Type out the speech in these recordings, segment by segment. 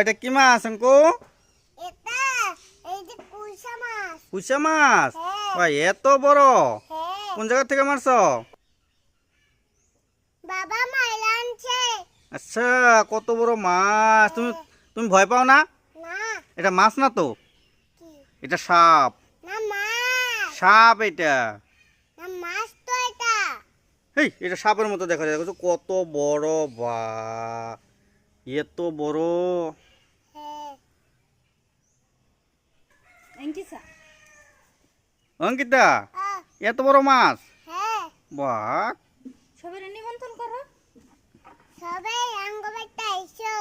এটা কি মাছ অঙ্কু? এই কুচা মাছ। হ্যাঁ। বাহ এত বড়? হ্যাঁ। কোন জায়গা থেকে মারছ? বাবা আচ্ছা কত বড় মাছ? তুমি তুমি ভয় পাও না? এটা মাছ না তো? এটা সাপ। সাপ এটা। মাছ এটা। সাপের মতো দেখা যায়। কত বড় বা এত বড়। হ্যাঁ অঙ্কিতা এত বড় মাছ? হ্যাঁ। বাহ। সবাই নিমন্ত্রণ করো। সবাই আঙ্গ বাড়িতে আইসো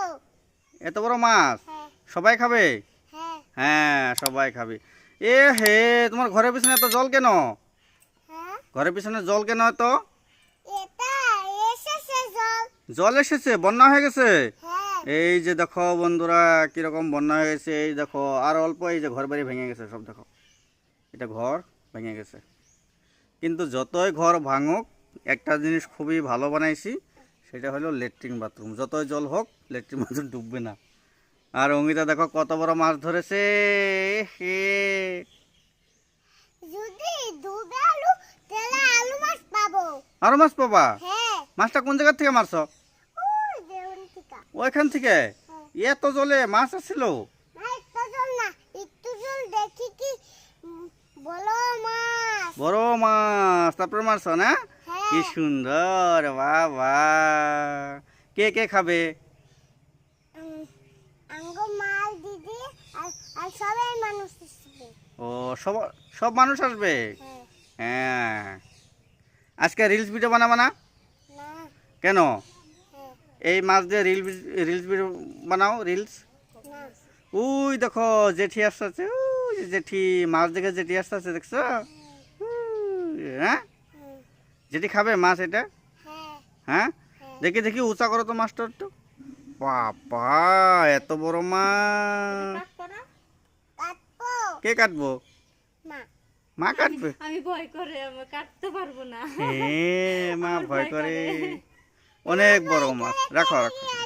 এত বড় মাছ? হ্যাঁ। সবাই খাবে? হ্যাঁ। হ্যাঁ সবাই খাবে। এ হে তোমার ঘরের পিছনে এত জল কেন? হ্যাঁ। ঘরের পিছনে জল কেন এত? জল। জল এসেছে বন্যা হয়ে গেছে? হ্যাঁ। এই যে দেখো বন্ধুরা কীরকম বন্যা হয়ে গেছে এই দেখো আর অল্প এই যে ঘর বাড়ি ভেঙে গেছে সব দেখো। এটা ঘর ভেঙে গেছে। কিন্তু যতই ঘর ভাঙুক একটা জিনিস খুবই ভালো বানাইছি সেটা হলো লেট্রিন বাথরুম। যতই জল হোক লেট্রিন বাথরুম ডুববে না। আর অঙ্গিতা দেখো কত বড় মাছ ধরেছে হে আরও মাছ পাবা? হ্যাঁ। মাছটা কোন জায়গা থেকে মারছ? ওইখান থেকে? এত জলে মাছ আসছিল? মাছ বড় মাছ। তারপরে মারছ না হ্যাঁ? কি সুন্দর বাবা কে কে খাবে? ও সব সব মানুষ আসবে? হ্যাঁ। হ্যাঁ। আজকে রিলস ভিডিও বানাবো না? কেন? হ্যাঁ এই মাছ দিয়ে রিল রিলস বানাও রিলস উই দেখো জেঠি আসতেছে উই জেঠি মাছ দেখে জেঠি আসতেছে দেখছ? হ্যাঁ? জেঠি খাবে মাছ এটা? হ্যাঁ? দেখি দেখি উঁচা করো তো মাছটা একটু বাবা এত বড় মাছ। কাটবো কে কাটবো? মা। মা কাটবে? আমি ভয় করে কাটতে পারব না। হ্যাঁ মা ভয় করে। অনেক বড় মাছ। রাখো রাখো।